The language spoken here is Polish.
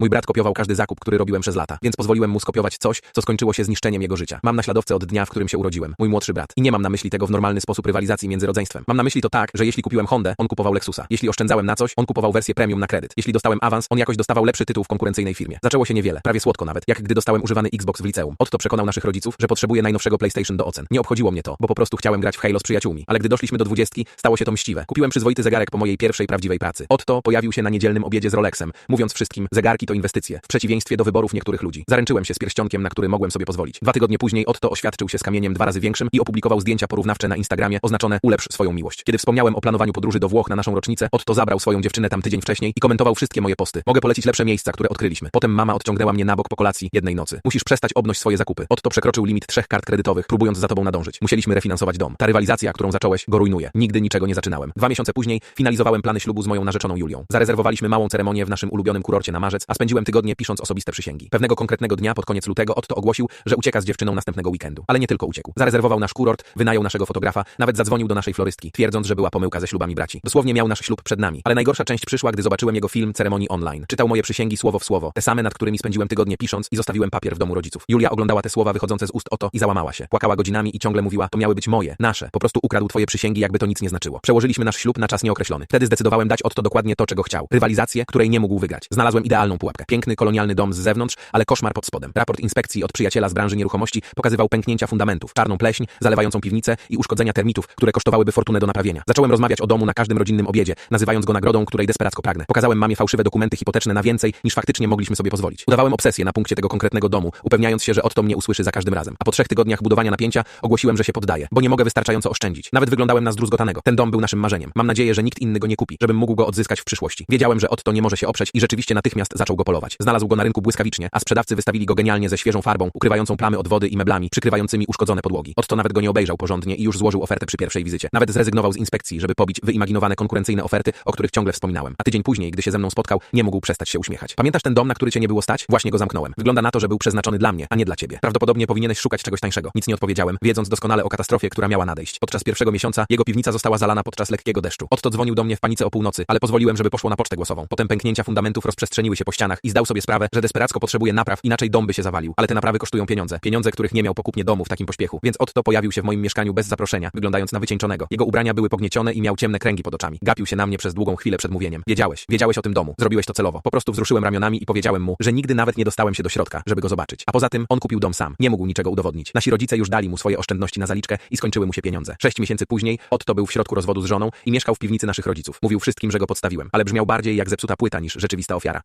Mój brat kopiował każdy zakup, który robiłem przez lata, więc pozwoliłem mu skopiować coś, co skończyło się zniszczeniem jego życia. Mam naśladowcę od dnia, w którym się urodziłem. Mój młodszy brat. I nie mam na myśli tego w normalny sposób rywalizacji między rodzeństwem. Mam na myśli to tak, że jeśli kupiłem Hondę, on kupował Lexusa. Jeśli oszczędzałem na coś, on kupował wersję premium na kredyt. Jeśli dostałem awans, on jakoś dostawał lepszy tytuł w konkurencyjnej firmie. Zaczęło się niewiele, prawie słodko nawet, jak gdy dostałem używany Xbox w liceum. Otto przekonał naszych rodziców, że potrzebuje najnowszego PlayStation do ocen. Nie obchodziło mnie to, bo po prostu chciałem grać w Halo z przyjaciółmi. Ale gdy doszliśmy do dwudziestki, stało się to mściwe. Kupiłem przyzwoity zegarek po mojej pierwszej prawdziwej pracy. Otto pojawił się na niedzielnym obiedzie z Rolexem, mówiąc wszystkim, zegarki to inwestycje, w przeciwieństwie do wyborów niektórych ludzi. Zaręczyłem się z pierścionkiem, na który mogłem sobie pozwolić. Dwa tygodnie później Otto oświadczył się z kamieniem dwa razy większym i opublikował zdjęcia porównawcze na Instagramie oznaczone ulepsz swoją miłość. Kiedy wspomniałem o planowaniu podróży do Włoch na naszą rocznicę, Otto zabrał swoją dziewczynę tam tydzień wcześniej i komentował wszystkie moje posty. Mogę polecić lepsze miejsca, które odkryliśmy. Potem mama odciągnęła mnie na bok po kolacji jednej nocy. Musisz przestać obnoś swoje zakupy. Otto przekroczył limit trzech kart kredytowych, próbując za tobą nadążyć. Musieliśmy refinansować dom. Ta rywalizacja, którą zacząłeś, go rujnuje. Nigdy niczego nie zaczynałem. Dwa miesiące później finalizowałem plany ślubu z moją narzeczoną Julią. Zarezerwowaliśmy małą ceremonię w naszym ulubionym kurorcie na marzec, a spędziłem tygodnie pisząc osobiste przysięgi. Pewnego konkretnego dnia pod koniec lutego Otto ogłosił, że ucieka z dziewczyną następnego weekendu. Ale nie tylko uciekł. Zarezerwował nasz kurort, wynajął naszego fotografa, nawet zadzwonił do naszej florystki, twierdząc, że była pomyłka ze ślubami braci. Dosłownie miał nasz ślub przed nami. Ale najgorsza część przyszła, gdy zobaczyłem jego film ceremonii online. Czytał moje przysięgi słowo w słowo, te same, nad którymi spędziłem tygodnie pisząc i zostawiłem papier w domu rodziców. Julia oglądała te słowa wychodzące z ust Oto i załamała się. Płakała godzinami i ciągle mówiła, to miały być moje, nasze. Po prostu ukradł twoje przysięgi, jakby to nic nie znaczyło. Przełożyliśmy nasz ślub na czas nieokreślony. Wtedy zdecydowałem dać Otto dokładnie to, czego chciał. Rywalizację, której nie mógł wygrać. Znalazłem idealną pułapkę. Piękny, kolonialny dom z zewnątrz, ale koszmar pod spodem. Raport inspekcji od przyjaciela z branży nieruchomości pokazywał pęknięcia fundamentów, czarną pleśń, zalewającą piwnicę i uszkodzenia termitów, które kosztowałyby fortunę do naprawienia. Zacząłem rozmawiać o domu na każdym rodzinnym obiedzie, nazywając go nagrodą, której desperacko pragnę. Pokazałem mamie fałszywe dokumenty hipoteczne na więcej, niż faktycznie mogliśmy sobie pozwolić. Udawałem obsesję na punkcie tego konkretnego domu, upewniając się, że Otto mnie usłyszy za każdym razem. A po trzech tygodniach budowania napięcia ogłosiłem, że się poddaję, bo nie mogę wystarczająco oszczędzić. Nawet wyglądałem na zdruzgotanego. Ten dom był naszym marzeniem. Mam nadzieję, że nikt inny go nie kupi, żebym mógł go odzyskać w przyszłości. Wiedziałem, że nie może się oprzeć i rzeczywiście natychmiast zaczął go polować. Znalazł go na rynku błyskawicznie, a sprzedawcy wystawili go genialnie ze świeżą farbą, ukrywającą plamy od wody i meblami, przykrywającymi uszkodzone podłogi. Otto nawet go nie obejrzał porządnie i już złożył ofertę przy pierwszej wizycie. Nawet zrezygnował z inspekcji, żeby pobić wyimaginowane konkurencyjne oferty, o których ciągle wspominałem. A tydzień później, gdy się ze mną spotkał, nie mógł przestać się uśmiechać. Pamiętasz ten dom, na który cię nie było stać? Właśnie go zamknąłem. Wygląda na to, że był przeznaczony dla mnie, a nie dla ciebie. Prawdopodobnie powinieneś szukać czegoś tańszego. Nic nie odpowiedziałem, wiedząc doskonale o katastrofie, która miała nadejść. Podczas pierwszego miesiąca jego piwnica została zalana podczas lekkiego deszczu. Otto dzwonił do mnie w panice o północy, ale pozwoliłem, żeby poszło na pocztę głosową. Potem pęknięcia fundamentów rozprzestrzeniły się po i zdał sobie sprawę, że desperacko potrzebuje napraw, inaczej dom by się zawalił. Ale te naprawy kosztują pieniądze. Pieniądze, których nie miał po kupnie domu w takim pośpiechu. Więc Otto pojawił się w moim mieszkaniu bez zaproszenia, wyglądając na wycieńczonego. Jego ubrania były pogniecione i miał ciemne kręgi pod oczami. Gapił się na mnie przez długą chwilę przed mówieniem. Wiedziałeś, wiedziałeś o tym domu. Zrobiłeś to celowo. Po prostu wzruszyłem ramionami i powiedziałem mu, że nigdy nawet nie dostałem się do środka, żeby go zobaczyć. A poza tym on kupił dom sam. Nie mógł niczego udowodnić. Nasi rodzice już dali mu swoje oszczędności na zaliczkę i skończyły mu się pieniądze. Sześć miesięcy później Otto był w środku rozwodu z żoną i mieszkał w piwnicy naszych rodziców. Mówił wszystkim, że go podstawiłem, ale brzmiał bardziej jak zepsuta płyta niż rzeczywista ofiara.